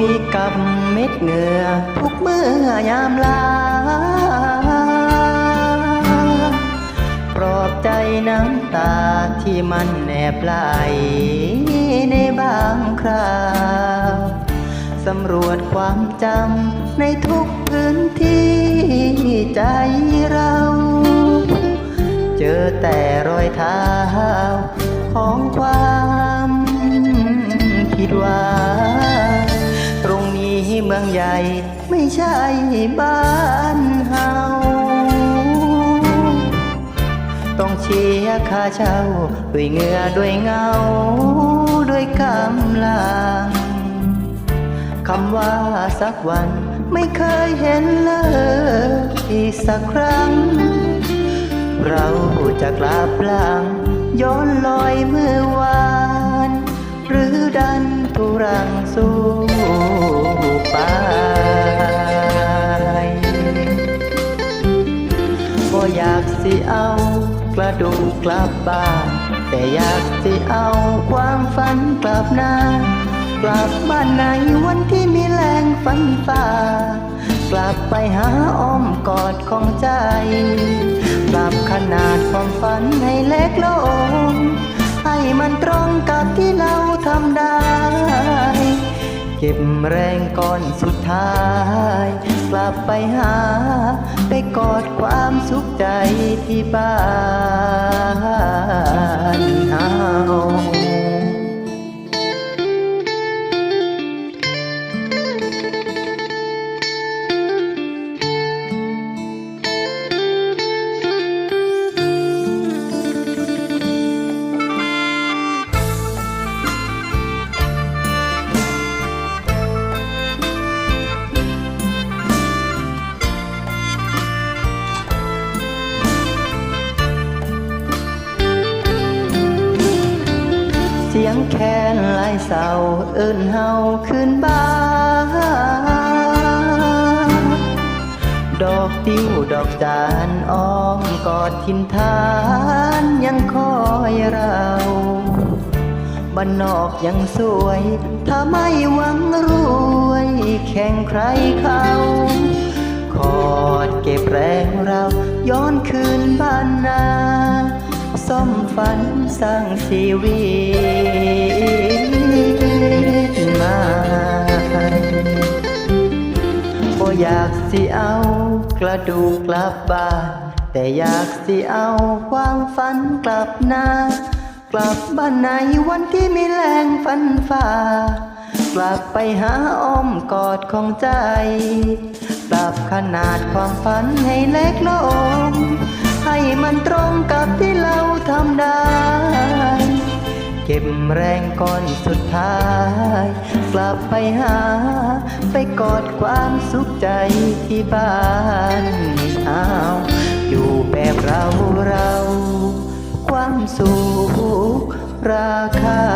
คุยกับเม็ดเหงื่อทุกเมื่อยามลา ปลอบใจน้ำตาที่มันแนบไหลในบางคราวสำรวจความจำในทุกพื้นที่ใจเรา เจอแต่รอยเท้าของความผิดหวัง เมืองใหญ่ไม่ใช่บ้านเฮาต้องเชียร์ค่าเช่า ด้วยเหงื่อด้วยเงา ด้วยกำลังคำว่าสักวันไม่เคยเห็นเลยอีกสักครั้ง เราจะกลับหลัง ย้อนลอยเมื่อวาน หรือดันทุรังสู้ กระดูกกลับบ้านแต่อยากสิเอาความฝันกลับหน้ากลับบ้านในวันที่มีแรงฝันฝ่ากลับไปหาอ้อมกอดของใจ ปรับขนาดความฝันให้เล็กลง ให้มันตรงกับที่เราทำได้ เก็บแรงก่อนสุดท้าย กลับไปหา ไปกอดความสุขใจที่บ้านเฮา สียงแคนลายเศร้าเอิ้นเฮาขึ้นบ้านดอกติ้วดอกจานอ้อมกอดทินทานยังคอยเราบ้านนอกยังสวย ถ้าไม่หวังรวย แข่งใครเขาคอยเก็บแรงเราย้อนคืนบ้านนา ซ่มฝันสร้างชีวิตมา บ่อยากสิเอากระดูกกลับบ้าน แต่อยากสิเอาความฝันกลับหน้ากลับบ้านในวันที่มีแรงฝันฝ่ากลับไปหาอ้อมกอดของใจ ปรับขนาดความฝันให้เล็กลง ให้มันตรงกับที่เราทำได้ เก็บแรงก่อนสุดท้าย กลับไปหา ไปกอดความสุขใจที่บ้านอ้าวอยู่แบบเราเรา ความสุขราคา